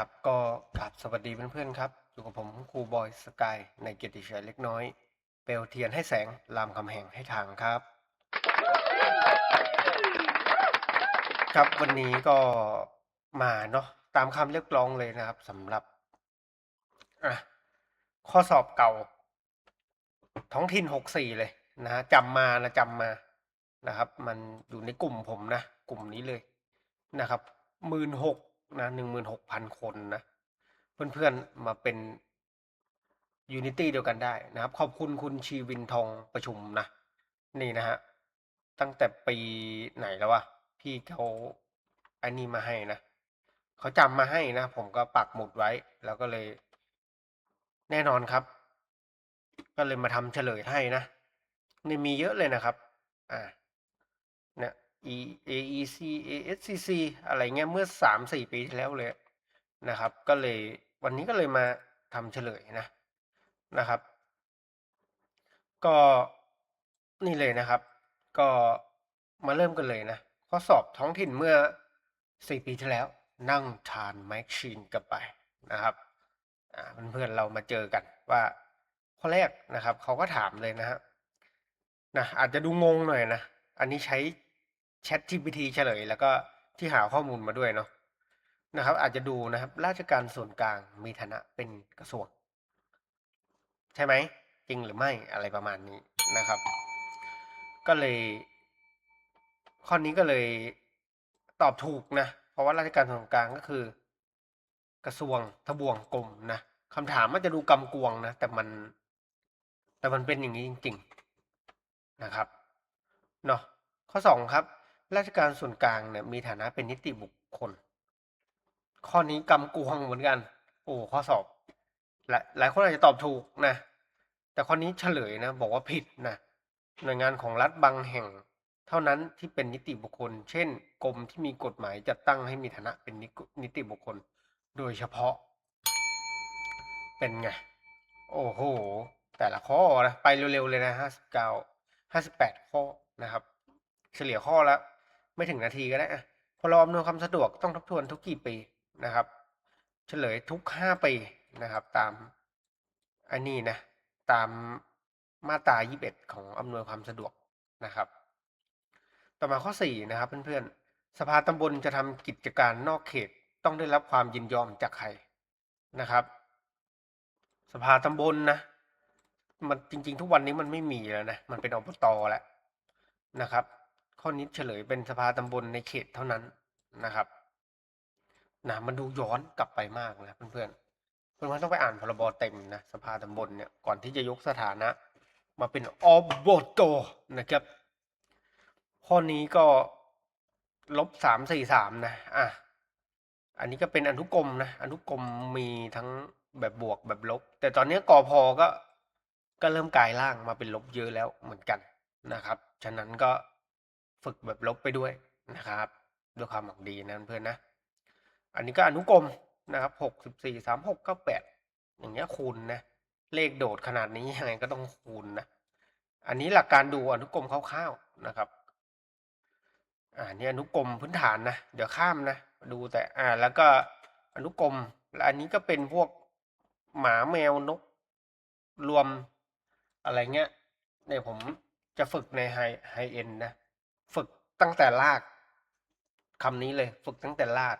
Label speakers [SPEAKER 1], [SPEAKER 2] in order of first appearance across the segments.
[SPEAKER 1] ครับก็กราบสวัสดีเพื่อนๆครับอยู่กับผมครูบอยสกายในเกียรติชัยเล็กน้อย เปลวเทียนให้แสงรามคำแหงให้ทางครับ ครับวันนี้ก็มาเนาะตามคำเรียกร้องเลยนะครับสำหรับอะข้อสอบเก่า ท้องถิ่นหกสี่เลยนะฮะจำมานะจำมานะครับ มันอยู่ในกลุ่มผมนะ กลุ่มนี้เลยนะครับหมื่นหก นะหนึ่งหมื่นหกพันคนนะ เพื่อนๆ มาเป็นยูนิตี้เดียวกันได้นะครับ ขอบคุณคุณชีวินทองประชุมนะ นี่นะฮะ ตั้งแต่ปีไหนแล้ววะ พี่เขาอันนี้มาให้นะ เขาจำมาให้นะ ผมก็ปักหมุดไว้ แล้วก็เลย แน่นอนครับ ก็เลยมาทำเฉลยให้นะ นี่มีเยอะเลยนะครับ อ่า E A E C A S C C อะไรเงี้ยเมื่อสามสี่ปีที่แล้วเลยนะครับ ก็เลยวันนี้ก็เลยมาทำเฉลยนะนะครับ ก็นี่เลยนะครับ ก็มาเริ่มกันเลยนะข้อสอบท้องถิ่นเมื่อสี่ปีที่แล้ว นั่งทานแมชชีนกันไปนะครับเพื่อนๆเรามาเจอกันว่าข้อแรกนะครับเขาก็ถามเลยนะฮะนะอาจจะดูงงหน่อยนะ อันนี้ใช้ Chat GPT เฉลย แล้วก็ที่หาข้อมูลมาด้วยเนาะนะครับ อาจจะดูนะครับ ราชการส่วนกลางมีฐานะเป็นกระทรวง ใช่ไหมจริงหรือไม่อะไรประมาณนี้นะครับ ก็เลย ข้อนี้ก็เลยตอบถูกนะ เพราะว่าราชการส่วนกลางก็คือ กระทรวงทบวงกรมนะคำถามมันจะดูกำกวงนะ แต่มัน แต่มันเป็นอย่างนี้จริง ๆ นะครับเนาะข้อสองครับ ราชการส่วนกลางเนี่ยมีฐานะเป็นนิติบุคคล ข้อนี้กำกวงเหมือนกัน โอ้ข้อสอบ หลายหลายคนอาจจะตอบถูกนะ แต่ข้อนี้เฉลยนะ บอกว่าผิดนะหน่วยงานของรัฐบางแห่ง เท่านั้นที่เป็นนิติบุคคล เช่น กรมที่มีกฎหมายจัดตั้งให้มีฐานะเป็นนิติบุคคล โดยเฉพาะ เป็นไง โอ้โห แต่ละข้อนะ ไปเร็วๆเลยนะห้าสิบเก้าห้าสิบแปดข้อนะครับ เฉลี่ยข้อละ ไม่ถึงนาทีก็ได้อะพอรออำนวยความสะดวกต้องทบทวนทุกกี่ปีนะครับ เฉลยทุกห้าปีนะครับ ตามอันนี้นะ ตามมาตรา21 ของอำนวยความสะดวกนะครับ ต่อมาข้อ4นะครับเพื่อนๆ สภาตำบลจะทำกิจการนอกเขตต้องได้รับความยินยอมจากใครนะครับ สภาตำบลนะ มันจริง ๆ ทุกวันนี้มันไม่มีแล้วนะ มันเป็นอบตแล้วนะครับ ข้อนี้เฉลยเป็นสภาตำบลในเขตเท่านั้นนะครับนะมันดูย้อนกลับไปมากนะเพื่อนๆเพื่อนๆต้องไปอ่านพรบเต็มนะสภาตำบลเนี่ยก่อนที่จะยกสถานะ มาเป็นอบโตนะครับ ข้อนี้ก็ลบสามสี่สามนะอะอันนี้ก็เป็นอนุกรมนะอนุกรมมีทั้งแบบบวกแบบลบ แต่ตอนนี้กอพอก็ก็เริ่มกลายร่างมาเป็นลบเยอะแล้วเหมือนกันนะครับ ฉะนั้นก็ ฝึกแบบลบไปด้วยนะครับด้วยความหวังดีนะเพื่อนนะ อันนี้ก็อนุกรมนะครับหกสิบสี่สามหกเก้าแปดอย่างเงี้ยคูณนะ เลขโดดขนาดนี้ยังไงก็ต้องคูณนะ อันนี้หลักการดูอนุกรมคร่าวๆนะครับอ่านี่อนุกรมพื้นฐานนะเดี๋ยวข้ามนะดูแต่อ่าแล้วก็อนุกรมและอันนี้ก็เป็นพวกหมาแมวนก รวมอะไรเงี้ยเนี่ยผมจะฝึกในไฮไฮเอ็นนะ ตั้งแต่ลากคำนี้เลย ฝึกตั้งแต่ลาก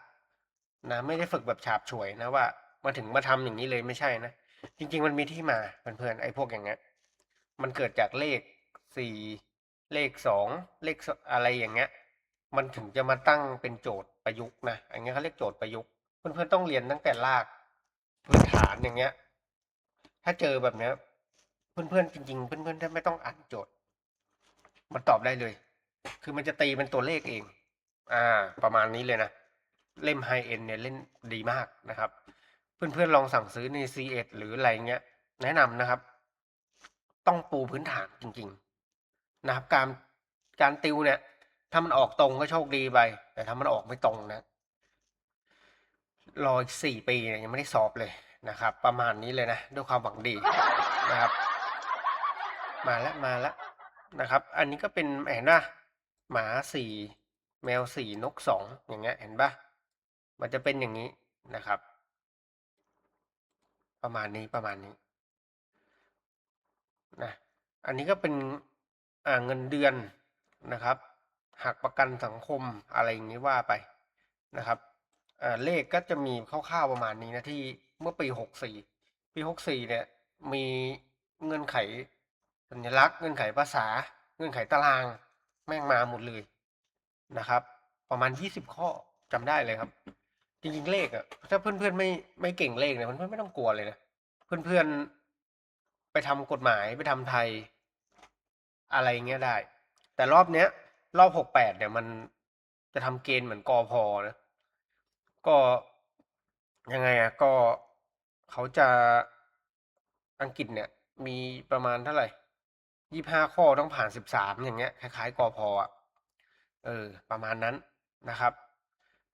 [SPEAKER 1] นะไม่ได้ฝึกแบบฉาบฉวยนะว่า มาถึงมาทำอย่างนี้เลยไม่ใช่นะจริง ๆ มันมีที่มาเพื่อนๆไอ้พวกอย่างเงี้ยมันเกิดจากเลขสี่เลขสองเลขอะไรอย่างเงี้ย มันถึงจะมาตั้งเป็นโจทย์ประยุกต์นะอันนี้ยเขาเรียกโจทย์ประยุกต์เพื่อนๆต้องเรียนตั้งแต่รากพื้นฐานอย่างเงี้ย ถ้าเจอแบบเนี้ย เพื่อนๆจริง ๆ เพื่อนๆถ้าไม่ต้องอ่านโจทย์ มันตอบได้เลย คือมันจะตีเป็นตัวเลขเอง อ่า ประมาณนี้เลยนะ เล่มไฮเอ็นเนี่ยเล่นดีมากนะครับ เพื่อนๆลองสั่งซื้อใน c ีเอ็หรืออะไรเงี้ย แนะนำนะครับ ต้องปูพื้นฐานจริง ๆ นะครับ การการติวเนี่ย ถ้ามันออกตรงก็โชคดีไป แต่ถ้ามันออกไม่ตรงนะรออีกสี่ปีเนี่ยยังไม่ได้สอบเลยนะครับ ประมาณนี้เลยนะ ด้วยความหวังดีนะครับ มาแล้วมาแล้วนะครับ อันนี้ก็เป็นเห็นป่ะ หมาสี่แมวสี่นกสองอย่างเงี้ยเห็นปะมันจะเป็นอย่างนี้นะครับ ประมาณนี้ประมาณนี้นะอันนี้ก็เป็นอ่าเงินเดือนนะครับหักประกันสังคมอะไรอย่างนี้ว่าไปนะครับเลขก็จะมีคร่าวๆประมาณนี้นะที่เมื่อปีหกสี่ปีหกสี่เนี่ยมีเงื่อนไขสัญลักษณ์เงื่อนไขภาษาเงื่อนไขตาราง แม่งมาหมดเลยนะครับ ประมาณยี่สิบข้อจำได้เลยครับ จริงๆเลขอะถ้าเพื่อนๆไม่ไม่เก่งเลขเนี่ยเพื่อนๆไม่ต้องกลัวเลยนะเพื่อนๆไปทำกฎหมายไปทำไทย อะไรเงี้ยได้ แต่รอบเนี้ย รอบหกแปดเนี่ยมันจะทำเกณฑ์เหมือนกอพอนะก็ยังไงอะก็เขาจะอังกฤษเนี่ย มีประมาณเท่าไหร่ ยี่ห้าข้อต้องผ่านสิบสามอย่างเงี้ยคล้ายๆกอพออะเออ ประมาณนั้นนะครับ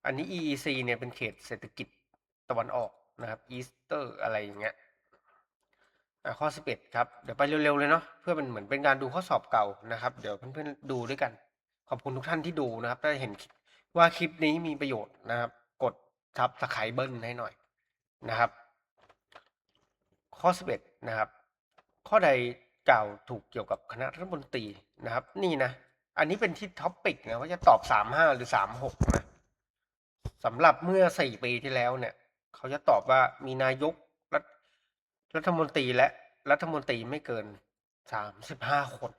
[SPEAKER 1] อันนี้ EEC เนี่ยเป็นเขตเศรษฐกิจตะวันออกนะครับอีสเตอร์อะไรอย่างเงี้ยอะข้อ 11 ครับ เดี๋ยวไปเร็ว ๆ เลยเนาะเพื่อเป็นเหมือนเป็นการดูข้อสอบเก่านะครับ เดี๋ยวเพื่อนๆดูด้วยกัน ขอบคุณทุกท่านที่ดูนะครับถ้าเห็นว่าคลิปนี้มีประโยชน์นะครับ กดทับสไครเบิลให้หน่อยนะครับ ข้อ 11 นะครับ ข้อใด กล่าวถูกเกี่ยวกับคณะรัฐมนตรีนะครับ นี่นะ อันนี้เป็นที่ท็อปปิกนะว่าจะตอบ35หรือ36นะสำหรับเมื่อ4ปีที่แล้วเนี่ย เขาจะตอบว่ามีนายกรัฐรัฐมนตรีและรัฐมนตรีไม่เกิน35คน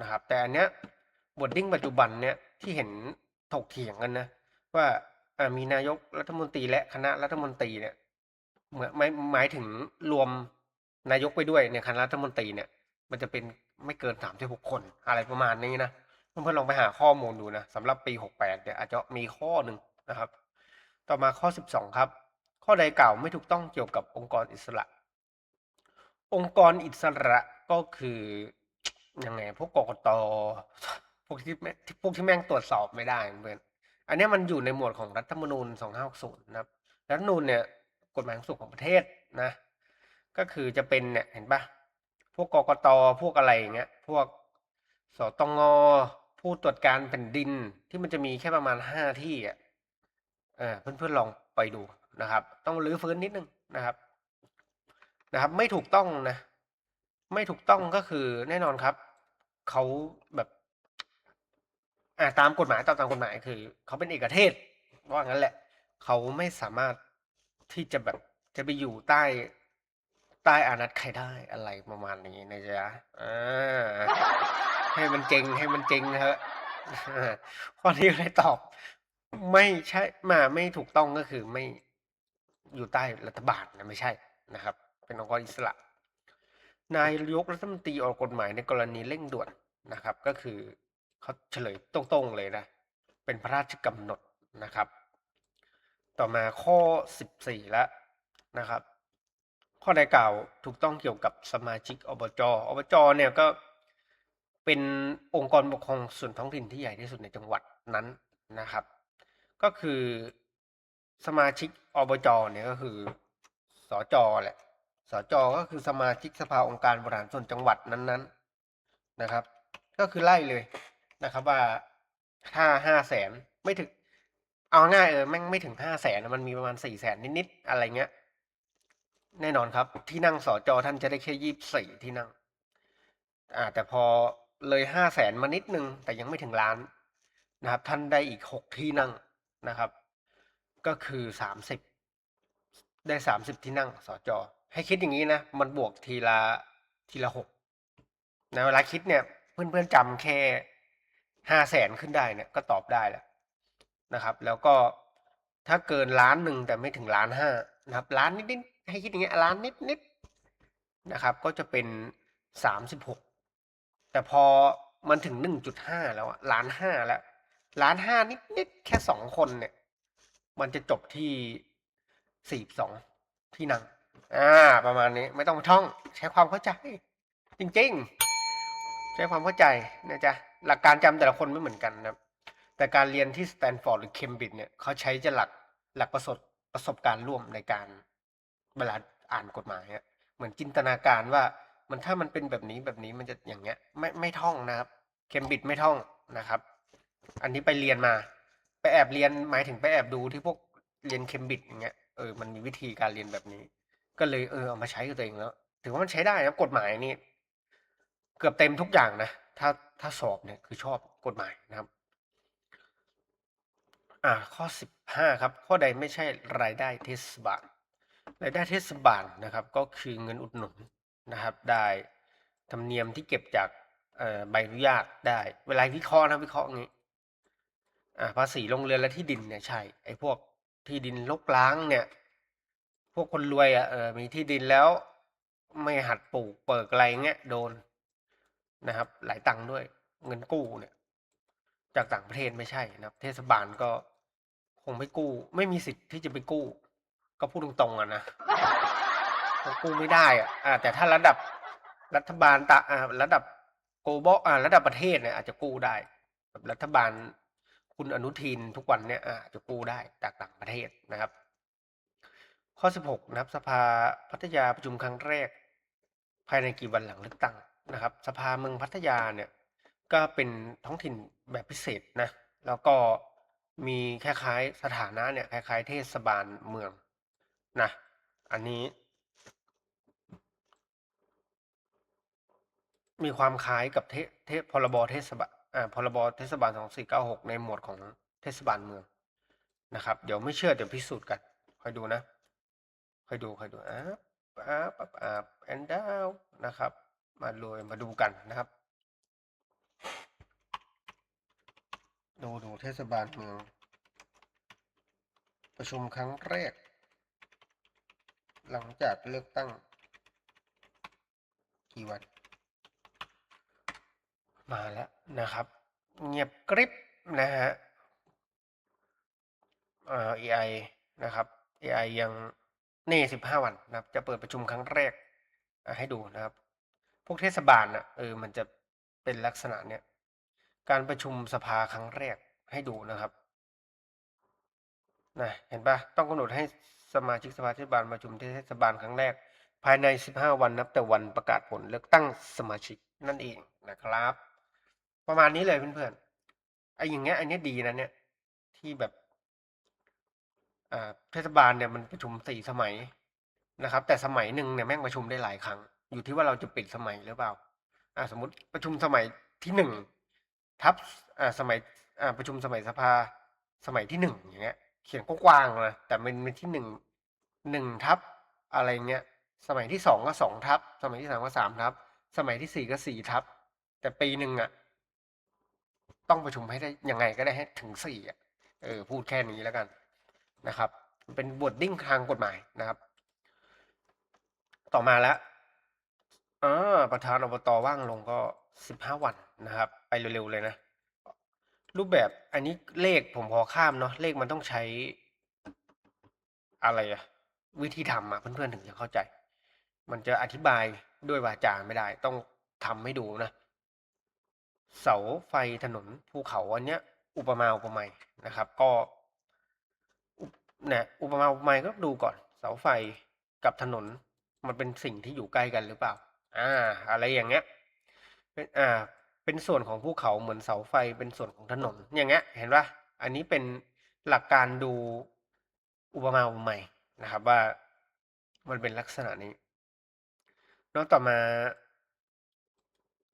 [SPEAKER 1] นะครับ แต่อันเนี้ยบทดิ้งปัจจุบันเนี่ยที่เห็นถกเถียงกันนะ ว่าามีนายกรัฐมนตรีและคณะรัฐมนตรีเนี่ยเหมือนหมายหมายถึงรวมนายกไปด้วยเนี่ยคณะรัฐมนตรีเนี่ย มันจะเป็นไม่เกินสามสิบหกคนอะไรประมาณนี้นะเพื่อนๆลองไปหาข้อมูลดูนะสำหรับปีหกแปดเนี่ยอาจจะมีข้อหนึ่งนะครับ ต่อมาข้อสิบสองครับ ข้อใดกล่าวไม่ถูกต้องเกี่ยวกับองค์กรอิสระ องค์กรอิสระก็คือยังไงพวกกกตพวกที่พวกที่แม่งตรวจสอบไม่ได้เพื่อนอันนี้มันอยู่ในหมวดของรัฐธรรมนูญ2560นะครับรัฐธรรมนูญเนี่ยกฎหมายสูงสุดของประเทศนะ ก็คือจะเป็นเนี่ยเห็นปะ พวกกกตพวกอะไรอย่างเงี้ย พวกสตงผู้ตรวจการแผ่นดินที่มันจะมีแค่ประมาณห้าที่อะเออเพื่อนๆลองไปดูนะครับ ต้องรื้อฟื้นนิดนึงนะครับนะครับ ไม่ถูกต้องนะ ไม่ถูกต้องก็คือแน่นอนครับเขาแบบอ่าตามกฎหมายตามตามกฎหมายคือเขาเป็นเอกเทศว่างั้นแหละ เขาไม่สามารถที่จะแบบจะไปอยู่ใต้ ใต้อานัตใครได้อะไรประมาณนี้นะจ๊ะอ่าให้มันเจงให้มันเจงนะฮะข้อนี้เลยตอบ ไม่ใช่มาไม่ถูกต้องก็คือไม่อยู่ใต้รัฐบาลนะไม่ใช่นะครับ เป็นองค์กรอิสระ นายกรัฐมนตรีออกกฎหมายในกรณีเร่งด่วนนะครับ ก็คือเขาเฉลยตรงๆเลยนะ เป็นพระราชกำหนดนะครับ ต่อมาข้อ 14 แล้วนะครับ ข้อใดกล่าวถูกต้องเกี่ยวกับสมาชิกอบจอบจเนี่ยก็เป็นองค์กรปกครองส่วนท้องถิ่นที่ใหญ่ที่สุดในจังหวัดนั้นนะครับ ก็คือสมาชิกอบจเนี่ยก็คือสจแหละสจก็คือสมาชิกสภาองค์การบริหารส่วนจังหวัดนั้นๆนะครับ ก็คือไล่เลยนะครับว่าถ้าห้าแสนไม่ถึง เอาง่ายเออแม่งไม่ถึงห้าแสนมันมีประมาณสี่แสนนิดๆอะไรเงี้ย แน่นอนครับ ที่นั่งสอจอท่านจะได้แค่ยี่สิบสี่ที่นั่งอ่าแต่พอเลยห้าแสนมานิดนึง แต่ยังไม่ถึงล้านนะครับ ท่านได้อีกหกที่นั่งนะครับ ก็คือสามสิบได้สามสิบที่นั่งสอจอให้คิดอย่างนี้นะ มันบวกทีละทีละหกในเวลาคิดเนี่ย เพื่อนๆจำแค่ห้าแสนขึ้นได้เนี่ยก็ตอบได้แล้วนะครับ แล้วก็ถ้าเกินล้านหนึ่งแต่ไม่ถึงล้านห้านะครับ ล้านนิดๆ ให้คิดอย่างเงี้ยล้านนิดๆนะครับ ก็จะเป็นสามสิบหกแต่พอมันถึงหนึ่งจุดห้าแล้วล้านห้าแล้วล้านห้านิดๆแค่สองคนเนี่ย มันจะจบที่สี่สองที่นั่งอ่า ประมาณนี้ไม่ต้องท่อง ใช้ความเข้าใจ จริง ๆ ใช้ความเข้าใจนะจ๊ะหลักการจำแต่ละคนไม่เหมือนกันนะครับแต่การเรียนที่สแตนฟอร์ดหรือเคมบริดจ์เนี่ยเขาใช้จะหลักหลักประสบประสบการณ์ร่วมในการ เวลาอ่านกฎหมายอะเหมือนจินตนาการว่ามันถ้ามันเป็นแบบนี้แบบนี้มันจะอย่างเงี้ย ไม่ไม่ท่องนะครับเคมบิดไม่ท่องนะครับ อันนี้ไปเรียนมา ไปแอบเรียนหมายถึงไปแอบดูที่พวกเรียนเคมบิดอย่างเงี้ยเออมันมีวิธีการเรียนแบบนี้ ก็เลยเออเอามาใช้กับตัวเองแล้วถือว่ามันใช้ได้นะกฎหมายนี่เกือบเต็มทุกอย่างนะถ้าถ้าสอบเนี่ยคือชอบกฎหมายนะครับ อ่าข้อสิบห้าครับ ข้อใดไม่ใช่รายได้เทศบาล รายได้เทศบาลนะครับก็คือเงินอุดหนุนนะครับ ได้ธรรมเนียมที่เก็บจากใบอนุญาตได้เวลาวิเคราะห์นะวิเคราะห์งี้ภาษีลงเรือนและที่ดินเนี่ยใช่ไอ้พวกที่ดินลกล้างเนี่ย พวกคนรวยอะเออมีที่ดินแล้วไม่หัดปลูกเปิกอะไรเงี้ยโดนนะครับ หลายตังค์ด้วยเงินกู้เนี่ย จากต่างประเทศไม่ใช่นะครับ เทศบาลก็คงไม่กู้ ไม่มีสิทธิ์ที่จะไปกู้ ก็พูดตรงๆอะนะกู้ไม่ได้อะอ่าแต่ถ้าระดับรัฐบาลตะอ่าระดับโกลบอลอ่าระดับประเทศเนี่ยอาจจะกู้ได้แบบรัฐบาลคุณอนุทินทุกวันเนี่ยอาจจะกู้ได้จากต่างประเทศนะครับ ข้อ 16 นะครับ สภาพัทยาประชุมครั้งแรก ภายในกี่วันหลังเลือกตั้งนะครับ สภาเมืองพัทยาเนี่ยก็เป็นท้องถิ่นแบบพิเศษนะแล้วก็มีคล้ายๆสถานะเนี่ยคล้ายๆ เทศบาลเมือง นะอันนี้ มีความคล้ายกับเทเทพรบเทศบาลอ่าพรบเทศบาล2496ในหมวดของเทศบาลเมืองนะครับ เดี๋ยวไม่เชื่อเดี๋ยวพิสูจน์กันคอยดูนะคอยดูคอยดูอ่าอ่าบอ่าแอนดาวนะครับ มาเลยมาดูกันนะครับ ดูดูเทศบาลเมือง ประชุมครั้งแรก หลังจากเลือกตั้ง กี่วัน มาแล้วนะครับ เงียบกริบนะฮะเอ่อ AI นะครับ AI ยังนี่สิบห้าวันนะครับ จะเปิดประชุมครั้งแรกให้ดูนะครับ พวกเทศบาลอะเออมันจะเป็นลักษณะเนี้ยการประชุมสภาครั้งแรกให้ดูนะครับนะเห็นปะต้องกำหนดให้ สมาชิกสภาเทศบาลประชุมที่เทศบาลครั้งแรก ภายใน 15 วันนับแต่วันประกาศผลเลือกตั้งสมาชิกนั่นเองนะครับ ประมาณนี้เลยเพื่อนๆไอ้อย่างเงี้ยอันนี้ดีนะเนี่ยที่แบบเทศบาลเนี่ยมันประชุมสี่สมัยนะครับ แต่สมัยหนึ่งเนี่ยแม่งประชุมได้หลายครั้ง อยู่ที่ว่าเราจะปิดสมัยหรือเปล่าอ่าสมมติประชุมสมัยที่หนึ่งทับอ่าสมัยอ่าประชุมสมัยสภาสมัยที่หนึ่งอย่างเงี้ย เขียนกว้างๆนะแต่มันเป็นที่หนึ่งหนึ่งทับอะไรเงี้ย สมัยที่สองก็สองทับ สมัยที่สามก็สามทับ สมัยที่สี่ก็สี่ทับ แต่ปีหนึ่งอะต้องประชุมให้ได้ยังไงก็ได้ให้ถึงสี่อะเออพูดแค่นี้แล้วกันนะครับ เป็นบทดิ้งทางกฎหมายนะครับ ต่อมาแล้วอ่าประธานอบตว่างลงก็สิบห้าวันนะครับ ไปเร็วๆเลยนะ รูปแบบอันนี้เลขผมพอข้ามเนาะเลขมันต้องใช้ อะไรอะวิธีทำอะเพื่อนๆถึงจะเข้าใจ มันจะอธิบายด้วยวาจาไม่ได้ ต้องทำให้ดูนะ เสาไฟถนนภูเขาอันเนี้ย อุปมาอุปไมยนะครับ ก็เนี่ยอุปมาอุปไมยก็ดูก่อน เสาไฟกับถนน มันเป็นสิ่งที่อยู่ใกล้กันหรือเปล่า อ่า อะไรอย่างเงี้ยเป็นอ่า เป็นส่วนของภูเขาเหมือนเสาไฟเป็นส่วนของถนน อย่างเงี้ย เห็นปะอันนี้เป็นหลักการดูอุปมาอุปไมยนะครับว่ามันเป็นลักษณะนี้แล้วต่อมา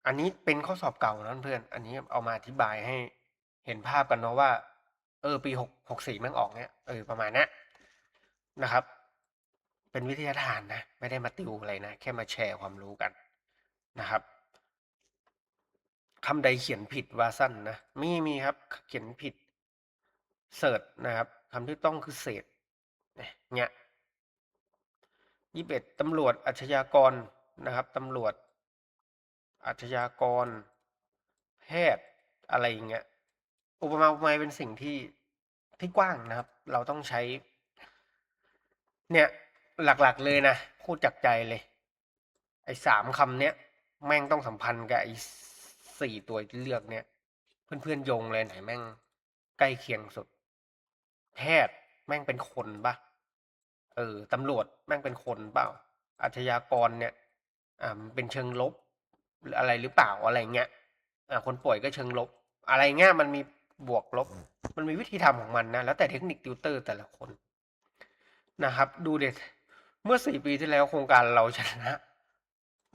[SPEAKER 1] อันนี้เป็นข้อสอบเก่านะเพื่อน อันนี้เอามาอธิบายให้เห็นภาพกันเนาะว่า เออ ปีหกหกสี่ม่งออกเนี้ยเออประมาณนี้นะครับ เป็นวิทยาทานนะ ไม่ได้มาติวอะไรนะ แค่มาแชร์ความรู้กันนะครับ คำใดเขียนผิดว่าสั้นนะมีมีครับ เขียนผิดเสิร์ชนะครับคำที่ต้องคือเศษเนี่ยยี่สิบเอ็ดตำรวจอาชญากรนะครับตำรวจ อาชญากร แพทย์อะไรอย่างเงี้ยอุปมาอุปไมยเป็นสิ่งที่ที่กว้างนะครับ เราต้องใช้ เนี่ยหลักๆเลยนะพูดจากใจเลย ไอ้สามคำเนี้ย แม่งต้องสัมพันธ์กับไอ้ สี่ตัวที่เลือกเนี่ย เพื่อนๆโยงเลยไหนแม่งใกล้เคียงสุด แพทย์แม่งเป็นคนปะเออตำรวจแม่งเป็นคนเปล่า อาชญากรเนี่ย อ่ามันเป็นเชิงลบหรืออะไรหรือเปล่าอะไรเงี้ยอ่าคนป่วยก็เชิงลบ อะไรเงี้ยมันมีบวกลบ มันมีวิธีทำของมันนะ แล้วแต่เทคนิคติวเตอร์แต่ละคนนะครับ ดูเด็ดเมื่อสี่ปีที่แล้วโครงการเราชนะ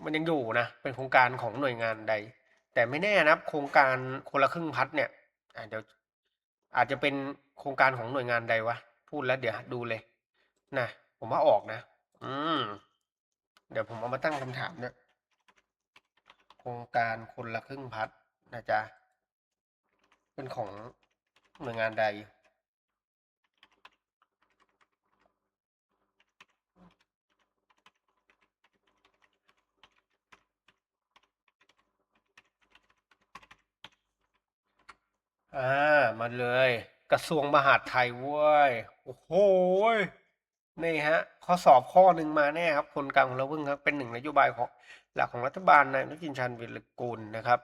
[SPEAKER 1] มันยังอยู่นะ เป็นโครงการของหน่วยงานใด แต่ไม่แน่นะครับ โครงการคนละครึ่งพัดเนี่ยเดี๋ยวอาจจะเป็นโครงการของหน่วยงานใดวะ พูดแล้วเดี๋ยวดูเลย นะ ผมว่าออกนะ อืม เดี๋ยวผมเอามาตั้งคำถามเนี่ยโครงการคนละครึ่งพัดนะจ๊ะเป็นของหน่วยงานใด อ่ามาเลย กระทรวงมหาดไทยเว้ยโอ้โหนี่ฮะ ข้อสอบข้อหนึ่งมาแน่ครับ คนกลางของเราเพิ่งครับ เป็นหนึ่งนโยบายของหลักของรัฐบาลนายนุทินชาญวิรกูลนะครับ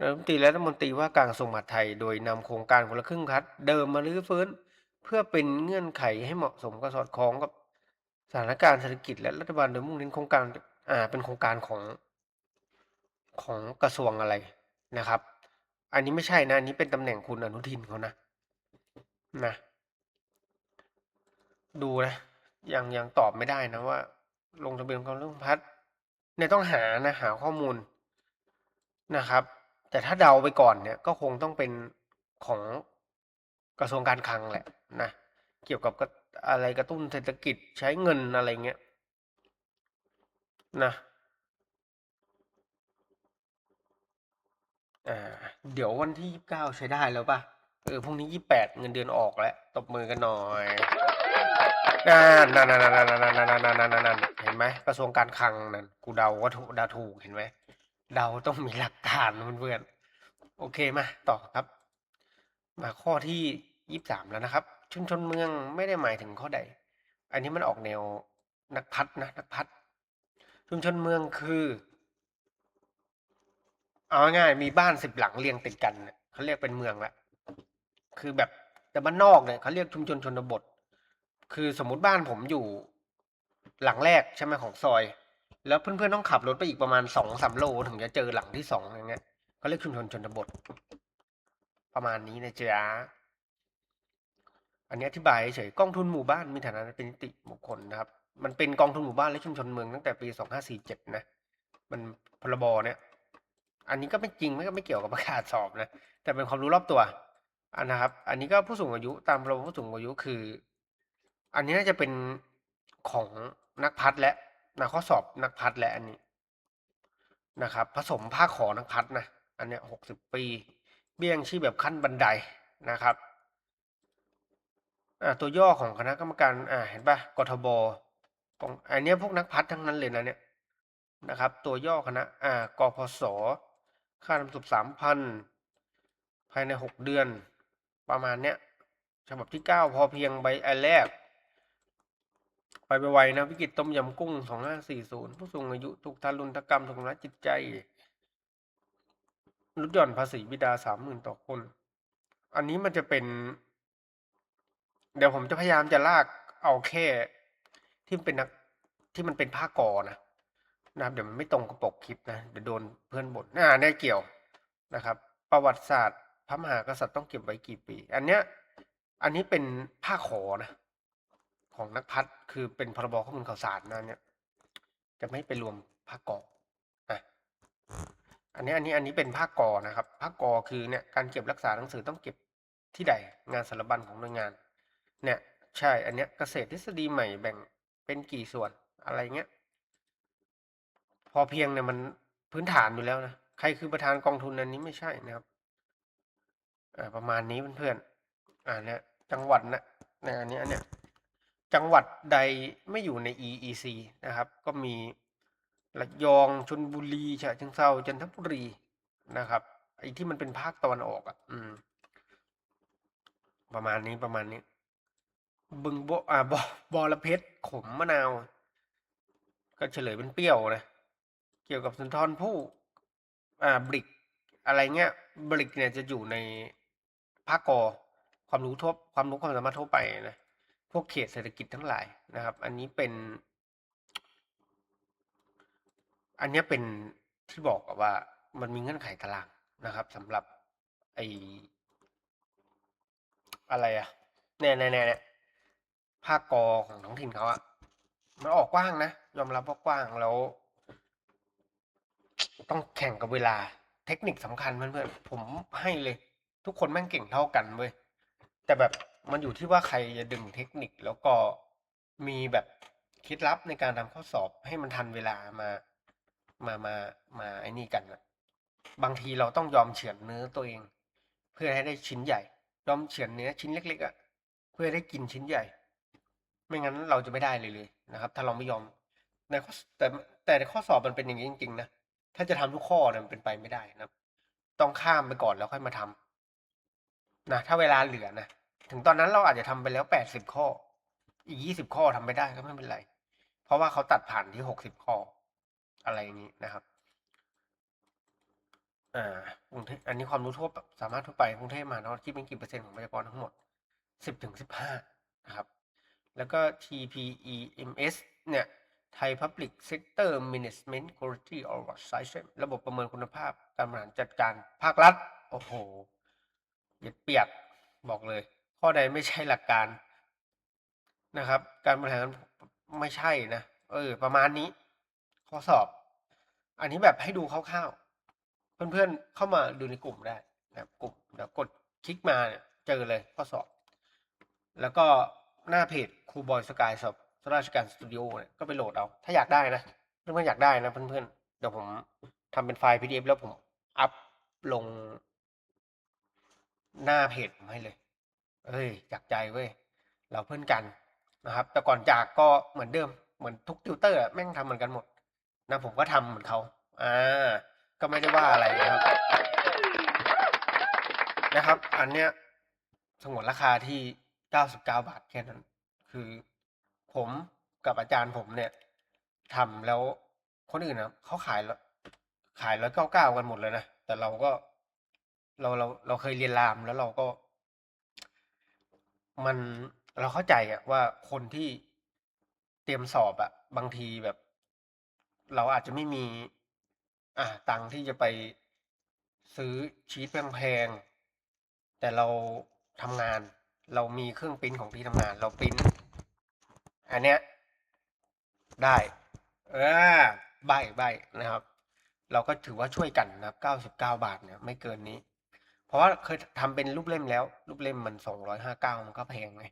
[SPEAKER 1] รัฐมนตรีและรัฐมนตรีว่าการกระทรวงมหาดไทย โดยนำโครงการคนละครึ่งพัดเดิมมาลื้อฟื้น เพื่อเป็นเงื่อนไขให้เหมาะสมกับสอดคล้องกับสถานการณ์เศรษฐกิจและรัฐบาลโดยมุ่งเน้นโครงการ อ่า เป็นโครงการของของกระทรวงอะไรนะครับ อันนี้ไม่ใช่นะอันนี้เป็นตำแหน่งคุณอนุทินเขานะนะ ดูนะ ยังยังตอบไม่ได้นะว่า ลงทะเบียนกองเรื่องพัดเนี่ยต้องหานะหาข้อมูลนะครับ แต่ถ้าเดาไปก่อนเนี่ย ก็คงต้องเป็นของกระทรวงการคลังแหละนะเกี่ยวกับอะไรกระตุ้นเศรษฐกิจใช้เงินอะไรเงี้ยนะ อ่า เดี๋ยววันที่ยี่สิบเก้าใช้ได้แล้วป่ะ เออพรุ่งนี้ยี่แปดเงินเดือนออกแล้ว ตบมือกันหน่อยนั่นนั่นนั่นนั่นนั่นนั่นนั่นนั่นนั่นเห็นไหมกระทรวงการคลังนั่นกูเดาว่าถูกเดาถูกเห็นไหมเดาต้องมีหลักฐานเพื่อนๆโอเคมาต่อครับ มาข้อที่ยี่สามแล้วนะครับ ชุมชนเมืองไม่ได้หมายถึงข้อใด อันนี้มันออกแนวนักพัฒนะนักพัฒชุมชนเมืองคือ เอาง่ายมีบ้านสิบหลังเรียงติดกันเนี่ยเขาเรียกเป็นเมืองละคือแบบแต่บ้านนอกเนี่ยเขาเรียกชุมชนชนบท คือสมมติบ้านผมอยู่หลังแรกใช่ไหมของซอย แล้วเพื่อนๆต้องขับรถไปอีกประมาณสองสามโลถึงจะเจอหลังที่สองอย่างเงี้ยเขาเรียกชุมชนชนบท ประมาณนี้นะจ๊ะอันนี้อธิบายเฉยกองทุนหมู่บ้านมีฐานะเป็นนิติบุคคลนะครับ มันเป็นกองทุนหมู่บ้านและชุมชนเมืองตั้งแต่ปีสองห้าสี่เจ็ดนะ มันพรบเนี่ย อันนี้ก็ไม่จริงไม่ก็ไม่เกี่ยวกับประกาศสอบนะ แต่เป็นความรู้รอบตัวอันนะครับ อันนี้ก็ผู้สูงอายุตามพรบผู้สูงอายุคือ อันนี้น่าจะเป็นของนักพัฒและนะข้อสอบนักพัฒและอันนี้นะครับ ผสมภาคขอนักพัฒนะ อันเนี้ยหกสิบปี เบี้ยงชีพแบบขั้นบันไดนะครับอ่าตัวย่อของคณะกรรมการอ่าเห็นปะกทบองอันเนี้ยพวกนักพัฒทั้งนั้นเลยนะเนี่ยนะครับ ตัวย่อคณะอ่ากพศ ค่าน้ำสุบสามพันภายในหกเดือน ประมาณเนี้ยฉบับที่เก้าพอเพียงใบอันแรกไปไวนะ วิกฤตต้มยำกุ้งสองห้าสี่ศูนย์ผู้สูงอายุถูกทารุณกรรมถูกทำร้ายจิตใจลดหย่อนภาษีบิดาสามหมื่นต่อคน อันนี้มันจะเป็น เดี๋ยวผมจะพยายามจะลากเอาแค่ที่เป็นนักที่มันเป็นผ้ากอนะ นะครับเดี๋ยวมันไม่ตรงกับปกคลิปนะเดี๋ยวโดนเพื่อนบ่นอ่าแน่เกี่ยวนะครับ ประวัติศาสตร์ พระมหากษัตริย์ต้องเก็บไว้กี่ปี อันเนี้ยอันนี้เป็นผ้าขอนะ ของนักพัฒคือเป็นพรบข้อมูลข่าวสารนะเนี่ยจะไม่ไปรวมภากออะอันนี้อันนี้อันนี้เป็นภาคกอนะครับภาคกอคือเนี่ยการเก็บรักษาหนังสือต้องเก็บที่ใดงานสารบัญของหน่วยงาน เนี่ยใช่อันเนี้ยเกษตรทฤษฎีใหม่แบ่งเป็นกี่ส่วนอะไรเงี้ย พอเพียงเนี่ยมันพื้นฐานอยู่แล้วนะใครคือประธานกองทุนอันนี้ไม่ใช่นะครับอ่าประมาณนี้เพื่อนๆอ่าเนี่ยจังหวัดนะในอันนี้อันเนี้ยจังหวัดใดไม่อยู่ใน EEC นะครับ ก็มีระยองชลบุรีฉะเชิงเทราจันทบุรีนะครับไอ้ที่มันเป็นภาคตะวันออกอะ อืม ประมาณนี้ประมาณนี้ บึงบอ่าบอบอระเพ็ดขมมะนาว ก็เฉลยเป็นเปรี้ยวนะ เกี่ยวกับสุนทรภู่อ่าบริกอะไรเงี้ยบริกเนี่ยจะอยู่ในภาคกอความรู้ทั่วความรู้ความสามารถทั่วไปนะพวกเขตเศรษฐกิจทั้งหลายนะครับ อันนี้เป็น อันนี้เป็นที่บอกว่ามันมีเงื่อนไขตารางนะครับสำหรับไออะไรอะแน่แน่แน่ภาคกอของท้องถิ่นเขาอะมันออกกว้างนะ ยอมรับว่ากว้างแล้ว ต้องแข่งกับเวลา เทคนิคสำคัญเพื่อนๆผมให้เลย ทุกคนแม่งเก่งเท่ากันเว้ยแต่แบบมันอยู่ที่ว่าใครจะดึงเทคนิคแล้วก็มีแบบคล็ดลับในการทำข้อสอบให้มันทันเวลามามามามาไอ้นี่กันอะบางทีเราต้องยอมเฉือนเนื้อตัวเอง เพื่อให้ได้ชิ้นใหญ่ ยอมเฉือนเนื้อชิ้นเล็กๆอะเพื่อได้กินชิ้นใหญ่ ไม่งั้นเราจะไม่ได้เลยเลยนะครับ ถ้าเราไม่ยอมในข้อแต่แต่ในข้อสอบมันเป็นอย่างนี้จริงๆนะ ถ้าจะทำทุกข้อเนี่ยมันเป็นไปไม่ได้นะต้องข้ามไปก่อนแล้วค่อยมาทำนะถ้าเวลาเหลือนะถึงตอนนั้นเราอาจจะทำไปแล้วแปดสิบข้อ อีกยี่สิบข้อทำไม่ได้ก็ไม่เป็นไร เพราะว่าเขาตัดผ่านที่หกสิบข้อ อะไรอย่างนี้นะครับอ่ากรุงเทพอันนี้ความรู้ทั่วสามารถทั่วไปกรุงเทพมหานครคิดเป็นกี่เปอร์เซ็นต์ของประชากรทั้งหมดสิบถึงสิบห้านะครับ แล้วก็ TPEMS เนี่ย Thai Public Sector Management Quality Oversight ระบบประเมินคุณภาพการบริหารจัดการภาครัฐ โอ้โหเหย็ดเปียกบอกเลย ข้อใดไม่ใช่หลักการนะครับ การบริหารไม่ใช่นะ เออ ประมาณนี้ ข้อสอบ อันนี้แบบให้ดูคร่าวๆ เพื่อนๆ เข้ามาดูในกลุ่มได้นะครับกลุ่มเดี๋ยวกดคลิกมาเนี่ยเจอเลยข้อสอบ แล้วก็หน้าเพจครูบอยสกายสอบ ราชการสตูดิโอเนี่ยก็ไปโหลดเอา ถ้าอยากได้นะเพื่อนๆอยากได้นะเพื่อนๆเดี๋ยวผมทำเป็นไฟล์ PDF แล้วผมอัพลงหน้าเพจผมให้เลย เอ้ยจากใจเว้ย เราเพื่อนกันนะครับ แต่ก่อนจากก็เหมือนเดิม เหมือนทุกติวเตอร์อะแม่งทำเหมือนกันหมด นะผมก็ทำเหมือนเขา อ่า ก็ไม่ได้ว่าอะไรนะครับ นะครับ อันเนี้ยสงวนราคาที่เก้าสิบเก้าบาทแค่นั้น คือ ผมกับอาจารย์ผมเนี่ยทำแล้วคนอื่นนะเขาขายแล้วขายร้อยเก้าเก้ากันหมดเลยนะ แต่เราก็เราเราเราเคยเรียนรามแล้วเราก็ มันเราเข้าใจอะว่าคนที่เตรียมสอบอะบางทีแบบ เราอาจจะไม่มี อ่าตังค์ที่จะไปซื้อชีตแพงๆแต่เราทำงาน เรามีเครื่องปริ้นของที่ทำงาน เราปริ้น อันเนี้ยได้เออใบใบนะครับ เราก็ถือว่าช่วยกันนะครับเก้าสิบเก้าบาทเนี่ยไม่เกินนี้ เพราะว่าเคยทำเป็นรูปเล่มแล้ว รูปเล่มมันสองร้อยห้าเก้ามันก็แพงไง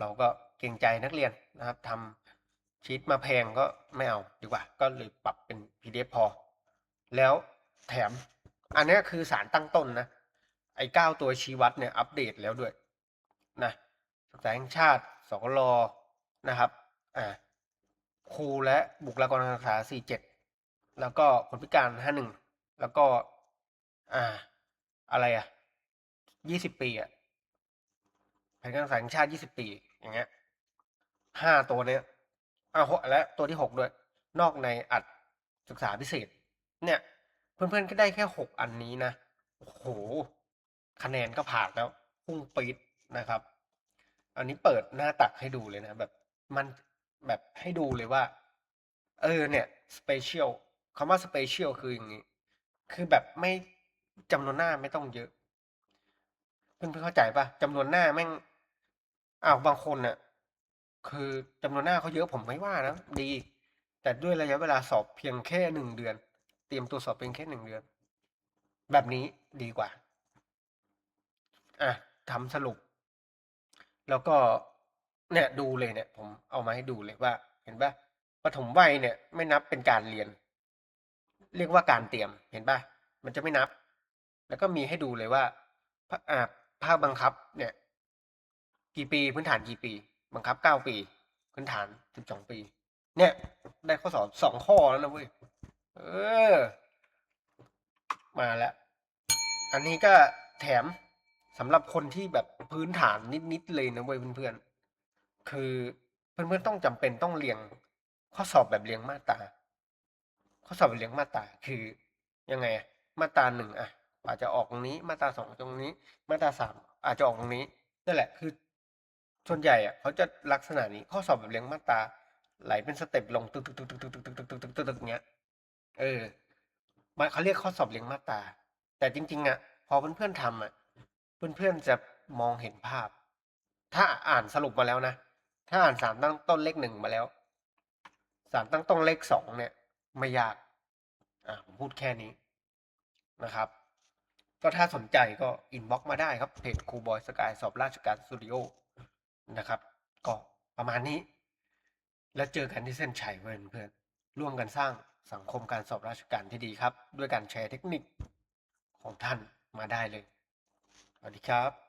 [SPEAKER 1] เราก็เกรงใจนักเรียนนะครับทำชีตมาแพงก็ไม่เอาดีกว่า ก็เลยปรับเป็น PDF พอ แล้วแถม อันเนี้ยคือสารตั้งต้นนะ ไอ้เก้าตัวชี้วัดเนี่ยอัปเดตแล้วด้วยนะแห่งชาติสกล นะครับอ่าครูและบุคลากรทางการศึกษา47แล้วก็คนพิการ51แล้วก็ อ่า อะไรอะ20ปีอะแผนการศึกษาแห่งชาติ20ปี อย่างเงี้ยห้าตัวเนี้ยอ่าและตัวที่หกด้วย นอกในอัดศึกษาพิเศษ เนี่ย เพื่อนๆก็ได้แค่หกอันนี้นะโอ้โหคะแนนก็ผ่านแล้วพุ่งปี๊ดนะครับ อันนี้เปิดหน้าตักให้ดูเลยนะแบบ มันแบบให้ดูเลยว่า เออ เนี่ยสเปเชียลคำว่าสเปเชียลคืออย่างนี้ คือแบบไม่จำนวนหน้าไม่ต้องเยอะ เพื่อนๆเข้าใจปะจำนวนหน้าแม่งอ้าวบางคนน่ะ คือจำนวนหน้าเขาเยอะผมไม่ว่านะดี แต่ด้วยระยะเวลาสอบเพียงแค่หนึ่งเดือน เตรียมตัวสอบเพียงแค่หนึ่งเดือน แบบนี้ดีกว่า อะทำสรุป แล้วก็ เนี่ยดูเลยเนี่ย ผมเอามาให้ดูเลยว่า เห็นปะปฐมวัยเนี่ยไม่นับเป็นการเรียน เรียกว่าการเตรียมเห็นปะมันจะไม่นับ แล้วก็มีให้ดูเลยว่าภาอ่าภาคบังคับ เนี่ย กี่ปีพื้นฐานกี่ปี บังคับเก้าปี พื้นฐานสิบสองปี เนี่ย ได้ข้อสอบสองข้อแล้วนะเว้ยเออ มาแล้ว อันนี้ก็แถมสำหรับคนที่แบบพื้นฐานนิด ๆ เลยนะเว้ยเพื่อนๆ คือเพื่อนๆต้องจำเป็นต้องเรียงข้อสอบแบบเรียงมาตราข้อสอบแบบเรียงมาตราคือยังไงอะมาตราหนึ่งอะอาจจะออกตรงนี้ มาตราสองตรงนี้ มาตราสามอาจจะออกตรงนี้นั่นแหละคือส่วนใหญ่อะเขาจะลักษณะนี้ข้อสอบแบบเรียงมาตราไหลเป็นสเต็ปลงตึกตึกตึกตึกตึกตึกตึกตึกตึกตึกตึกเงี้ยเออมันเขาเรียกข้อสอบเรียงมาตราแต่จริง ๆอะพอเพื่อนๆทำอะเพื่อนๆจะมองเห็นภาพ ถ้าอ่านสรุปมาแล้วนะ ถ้าอ่านสามตั้งต้นเลขหนึ่งมาแล้วสารตั้งต้นเลขสองเนี่ย ไม่ยากอ่าผมพูดแค่นี้นะครับ ก็ถ้าสนใจก็อินบ็อกมาได้ครับเพจครูบอยสกายสอบราชการสตูดิโอนะครับ ก็ประมาณนี้ แล้วเจอกันที่เส้นชัยเพื่อนเพื่อนๆร่วมกันสร้างสังคมการสอบราชการที่ดีครับ ด้วยการแชร์เทคนิคของท่านมาได้เลย สวัสดีครับ